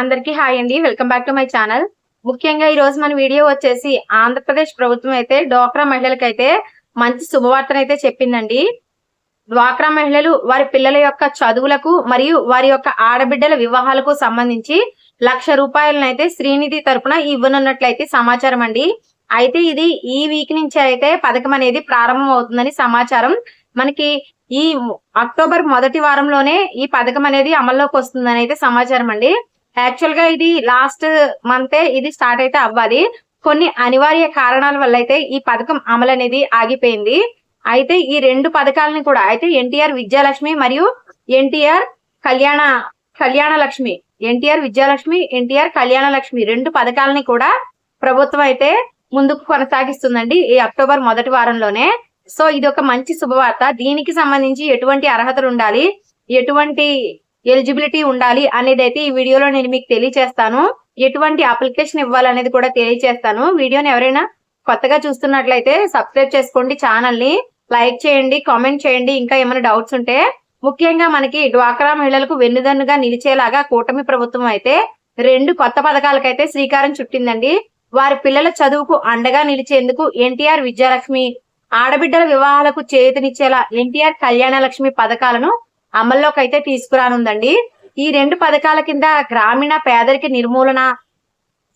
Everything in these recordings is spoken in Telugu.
అందరికీ హాయ్ అండి. Welcome back to my channel. ముఖ్యంగా ఈ రోజు మన వీడియో వచ్చేసి ఆంధ్రప్రదేశ్ ప్రభుత్వం అయితే డ్వాక్రా మహిళలకైతే మంచి శుభవార్తనైతే చెప్పిందండి. డ్వాక్రా మహిళలు వారి పిల్లల యొక్క చదువులకు మరియు వారి యొక్క ఆడబిడ్డల వివాహాలకు సంబంధించి లక్ష రూపాయలనైతే శ్రీనిధి తరపున ఇవ్వనున్నట్లయితే సమాచారం అండి. అయితే ఇది ఈ వీక్ నుంచి అయితే పథకం అనేది ప్రారంభం అవుతుందని సమాచారం. మనకి ఈ అక్టోబర్ మొదటి వారంలోనే ఈ పథకం అనేది అమల్లోకి వస్తుందని అయితే సమాచారం అండి. యాక్చువల్గా ఇది లాస్ట్ మంతే ఇది స్టార్ట్ అయితే అవ్వాలి. కొన్ని అనివార్య కారణాల వల్ల అయితే ఈ పథకం అమలు అనేది ఆగిపోయింది. అయితే ఈ రెండు పథకాలని కూడా అయితే ఎన్టీఆర్ విద్యాలక్ష్మి మరియు ఎన్టీఆర్ కళ్యాణ కళ్యాణ లక్ష్మి ఎన్టీఆర్ విద్యాలక్ష్మి ఎన్టీఆర్ కళ్యాణ లక్ష్మి రెండు పథకాలని కూడా ప్రభుత్వం అయితే ముందుకు కొనసాగిస్తుందండి ఈ అక్టోబర్ మొదటి వారంలోనే. సో ఇది ఒక మంచి శుభవార్త. దీనికి సంబంధించి ఎటువంటి అర్హతలు ఉండాలి? ఎటువంటి ఎలిజిబిలిటీ ఉండాలి అనేది అయితే ఈ వీడియోలో నేను మీకు తెలియచేస్తాను. ఎటువంటి అప్లికేషన్ ఇవ్వాలనేది కూడా తెలియచేస్తాను. వీడియోని ఎవరైనా కొత్తగా చూస్తున్నట్లయితే సబ్స్క్రైబ్ చేసుకోండి ఛానల్ని. లైక్ చేయండి కామెంట్ చేయండి ఇంకా ఏమైనా డౌట్స్ ఉంటే. ముఖ్యంగా మనకి డ్వాక్రా మహిళలకు వెన్నుదన్నుగా నిలిచేలాగా కూటమి ప్రభుత్వం అయితే రెండు కొత్త పథకాలకైతే శ్రీకారం చుట్టిందండి. వారి పిల్లల చదువుకు అండగా నిలిచేందుకు ఎన్టీఆర్ విద్యాలక్ష్మి ఆడబిడ్డల వివాహాలకు చేతినిచ్చేలా ఎన్టీఆర్ కళ్యాణ లక్ష్మి పథకాలను అమల్లోకి అయితే తీసుకురానుందండి. ఈ రెండు పథకాల కింద గ్రామీణ పేదరిక నిర్మూలన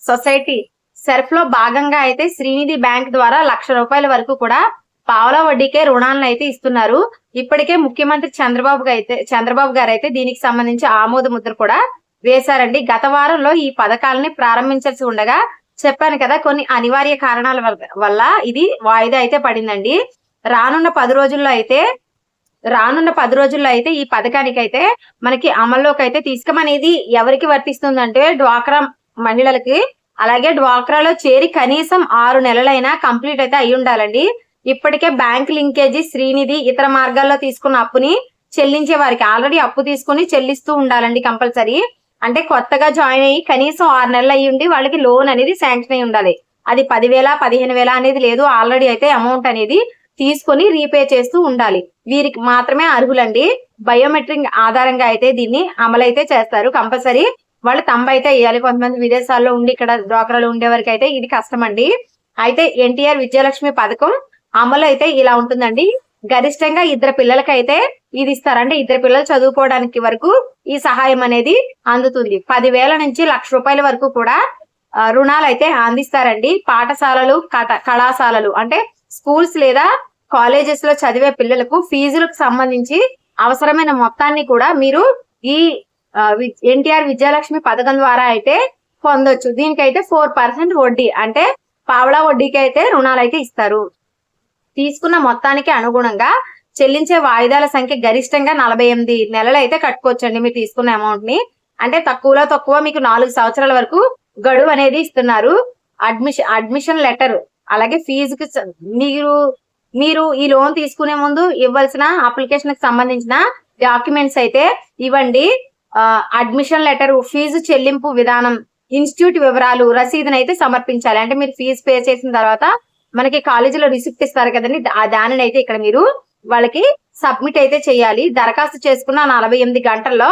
సొసైటీ సెర్ఫ్లో భాగంగా అయితే శ్రీనిధి బ్యాంక్ ద్వారా లక్ష రూపాయల వరకు కూడా పావలా వడ్డీకే రుణాలను అయితే ఇస్తున్నారు. ఇప్పటికే ముఖ్యమంత్రి చంద్రబాబు అయితే చంద్రబాబు గారు అయితే దీనికి సంబంధించి ఆమోద ముద్ర కూడా వేశారండి. గత వారంలో ఈ పథకాలని ప్రారంభించాల్సి ఉండగా చెప్పాను కదా కొన్ని అనివార్య కారణాల వల్ల ఇది వాయిదా అయితే పడిందండి. రానున్న పది రోజుల్లో అయితే రానున్న పది రోజుల్లో అయితే ఈ పథకానికి అయితే మనకి అమల్లోకి అయితే తీసుకమనేది ఎవరికి వర్తిస్తుందంటే డ్వాక్రా మహిళలకి అలాగే డ్వాక్రాలో చేరి కనీసం ఆరు నెలలైనా కంప్లీట్ అయితే అయి ఉండాలండి. ఇప్పటికే బ్యాంక్ లింకేజీ శ్రీనిధి ఇతర మార్గాల్లో తీసుకున్న అప్పుని చెల్లించే వారికి ఆల్రెడీ అప్పు తీసుకుని చెల్లిస్తూ ఉండాలండి కంపల్సరీ. అంటే కొత్తగా జాయిన్ అయ్యి కనీసం ఆరు నెలలు అయ్యి ఉండి వాళ్ళకి లోన్ అనేది శాంక్షన్ అయి ఉండాలి. అది పదివేల పదిహేను వేల అనేది లేదు. ఆల్రెడీ అయితే అమౌంట్ అనేది తీసుకొని రీపే చేస్తూ ఉండాలి. వీరికి మాత్రమే అర్హులండి. బయోమెట్రిక్ ఆధారంగా అయితే దీన్ని అమలైతే చేస్తారు. కంపల్సరీ వాళ్ళు తంబ అయితే వేయాలి. కొంతమంది విదేశాల్లో ఉండి ఇక్కడ డ్వాక్రాలో ఉండే వరకు అయితే ఇది కష్టం అండి అయితే ఎన్టీఆర్ విజయలక్ష్మి పథకం అమలు అయితే ఇలా ఉంటుందండి. గరిష్టంగా ఇద్దరు పిల్లలకైతే ఇది ఇస్తారంటే ఇద్దరు పిల్లలు చదువుకోవడానికి వరకు ఈ సహాయం అనేది అందుతుంది. పదివేల నుంచి లక్ష రూపాయల వరకు కూడా రుణాలు అయితే అందిస్తారండి. పాఠశాలలు కళాశాలలు అంటే స్కూల్స్ లేదా కాలేజెస్లో చదివే పిల్లలకు ఫీజులకు సంబంధించి అవసరమైన మొత్తాన్ని కూడా మీరు ఈ ఎన్టీఆర్ విద్యాలక్ష్మి పథకం ద్వారా అయితే పొందొచ్చు. దీనికైతే ఫోర్ పర్సెంట్ వడ్డీ అంటే పావలా వడ్డీకి అయితే రుణాలు అయితే ఇస్తారు. తీసుకున్న మొత్తానికి అనుగుణంగా చెల్లించే వాయిదాల సంఖ్య గరిష్టంగా నలభై ఎనిమిది నెలలు అయితే కట్టుకోవచ్చండి మీరు తీసుకున్న అమౌంట్ని అంటే తక్కువలో తక్కువ మీకు నాలుగు సంవత్సరాల వరకు గడువు అనేది ఇస్తున్నారు. అడ్మిషన్ అడ్మిషన్ లెటర్ అలాగే ఫీజుకి మీరు మీరు ఈ లోన్ తీసుకునే ముందు ఇవ్వాల్సిన అప్లికేషన్కి సంబంధించిన డాక్యుమెంట్స్ అయితే ఇవ్వండి. అడ్మిషన్ లెటర్ ఫీజు చెల్లింపు విధానం ఇన్స్టిట్యూట్ వివరాలు రసీదుని అయితే సమర్పించాలి. అంటే మీరు ఫీజు పే చేసిన తర్వాత మనకి కాలేజీలో రిసిప్ట్ ఇస్తారు కదండి. దానిని అయితే ఇక్కడ మీరు వాళ్ళకి సబ్మిట్ అయితే చేయాలి. దరఖాస్తు చేసుకున్న నలభై ఎనిమిది గంటల్లో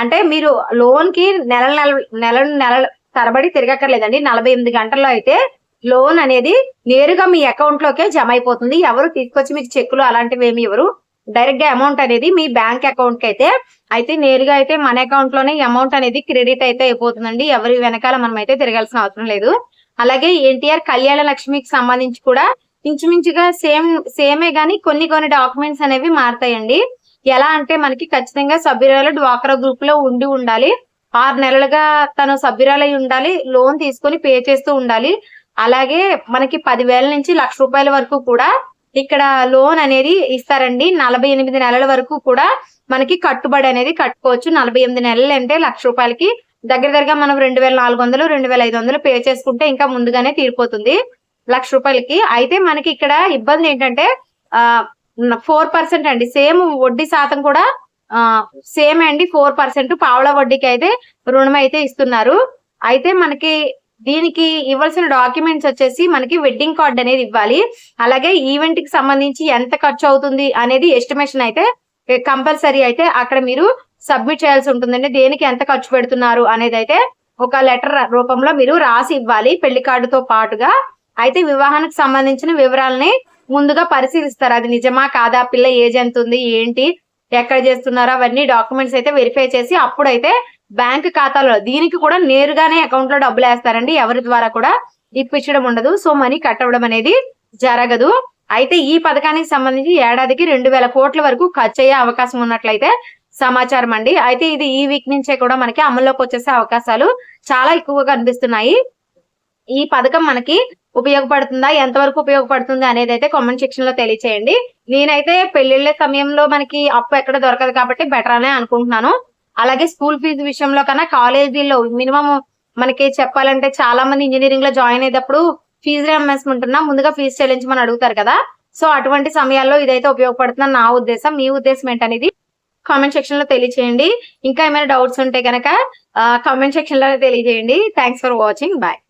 అంటే మీరు లోన్కి నెల నెల నెల నెల తరబడి తిరగక్కర్లేదండి. నలభై ఎనిమిది గంటల్లో అయితే లోన్ అనేది నేరుగా మీ అకౌంట్ లోకే జమ అయిపోతుంది. ఎవరు తీసుకొచ్చి మీకు చెక్కులు అలాంటివి ఏమి ఇవ్వరు. డైరెక్ట్గా అమౌంట్ అనేది మీ బ్యాంక్ అకౌంట్కి అయితే అయితే నేరుగా అయితే మన అకౌంట్లోనే అమౌంట్ అనేది క్రెడిట్ అయితే అయిపోతుందండి. ఎవరి వెనకాల మనం అయితే తిరగాల్సిన అవసరం లేదు. అలాగే ఎన్టీఆర్ కళ్యాణ లక్ష్మికి సంబంధించి కూడా ఇంచుమించుగా సేమ్ సేమే గానీ కొన్ని కొన్ని డాక్యుమెంట్స్ అనేవి మారుతాయండి. ఎలా అంటే మనకి ఖచ్చితంగా సభ్యురాలు డ్వాక్రా గ్రూప్లో ఉండి ఉండాలి. ఆరు నెలలుగా తను సభ్యురాలై ఉండాలి లోన్ తీసుకొని పే చేస్తూ ఉండాలి. అలాగే మనకి పదివేల నుంచి లక్ష రూపాయల వరకు కూడా ఇక్కడ లోన్ అనేది ఇస్తారండి. నలభై ఎనిమిది నెలల వరకు కూడా మనకి కట్టుబడి అనేది కట్టుకోవచ్చు. నలభై ఎనిమిది నెలలు అంటే లక్ష రూపాయలకి. దగ్గర దగ్గర మనం రెండు వేల నాలుగు వందలు రెండు వేల ఐదు వందలు పే చేసుకుంటే ఇంకా ముందుగానే తీరిపోతుంది లక్ష రూపాయలకి. అయితే మనకి ఇక్కడ ఇబ్బంది ఏంటంటే ఆ ఫోర్ పర్సెంట్ అండి. సేమ్ వడ్డీ శాతం కూడా సేమ్ అండి. ఫోర్ పర్సెంట్ పావుల వడ్డీకి అయితే రుణం అయితే ఇస్తున్నారు. అయితే మనకి దీనికి ఇవ్వాల్సిన డాక్యుమెంట్స్ వచ్చేసి మనకి వెడ్డింగ్ కార్డ్ అనేది ఇవ్వాలి. అలాగే ఈవెంట్కి సంబంధించి ఎంత ఖర్చు అవుతుంది అనేది ఎస్టిమేషన్ అయితే కంపల్సరీ అయితే అక్కడ మీరు సబ్మిట్ చేయాల్సి ఉంటుందండి. దేనికి ఎంత ఖర్చు పెడుతున్నారు అనేది అయితే ఒక లెటర్ రూపంలో మీరు రాసి ఇవ్వాలి పెళ్ళి కార్డుతో పాటుగా. అయితే వివాహానికి సంబంధించిన వివరాలని ముందుగా పరిశీలిస్తారు. అది నిజమా కాదా? పిల్ల ఏజ్ ఎంత ఉంది? ఏంటి? ఎక్కడ చేస్తున్నారో అవన్నీ డాక్యుమెంట్స్ అయితే వెరిఫై చేసి అప్పుడైతే బ్యాంక్ ఖాతాలో దీనికి కూడా నేరుగానే అకౌంట్లో డబ్బులు వేస్తారండి. ఎవరి ద్వారా కూడా ఇప్పించడం ఉండదు. సో మనీ కట్ అవ్వడం అనేది జరగదు. అయితే ఈ పథకానికి సంబంధించి ఏడాదికి రెండు వేల కోట్ల వరకు ఖర్చు అయ్యే అవకాశం ఉన్నట్లయితే సమాచారం అండి. అయితే ఇది ఈ వీక్ నుంచే కూడా మనకి అమల్లోకి వచ్చేసే అవకాశాలు చాలా ఎక్కువగా కనిపిస్తున్నాయి. ఈ పథకం మనకి ఉపయోగపడుతుందా? ఎంతవరకు ఉపయోగపడుతుంది అనేది అయితే కామెంట్ సెక్షన్లో తెలియచేయండి. నేనైతే పెళ్ళిళ్ళ సమయంలో మనకి అప్పు ఎక్కడ దొరకదు కాబట్టి బెటర్ అనే అనుకుంటున్నాను. అలాగే స్కూల్ ఫీజు విషయంలో కన్నా కాలేజీలో మినిమం మనకి చెప్పాలంటే చాలా మంది ఇంజనీరింగ్లో జాయిన్ అయ్యేటప్పుడు ఫీజు రియంబర్స్మెంట్ ఉంటున్నా ముందుగా ఫీజు చెల్లించమని అడుగుతారు కదా. సో అటువంటి సమయాల్లో ఇదైతే ఉపయోగపడుతుందని నా ఉద్దేశం మీ ఉద్దేశం ఏంటనేది కామెంట్ సెక్షన్లో తెలియచేయండి. ఇంకా ఏమైనా డౌట్స్ ఉంటే కనుక కామెంట్ సెక్షన్లో తెలియజేయండి. Thanks for watching bye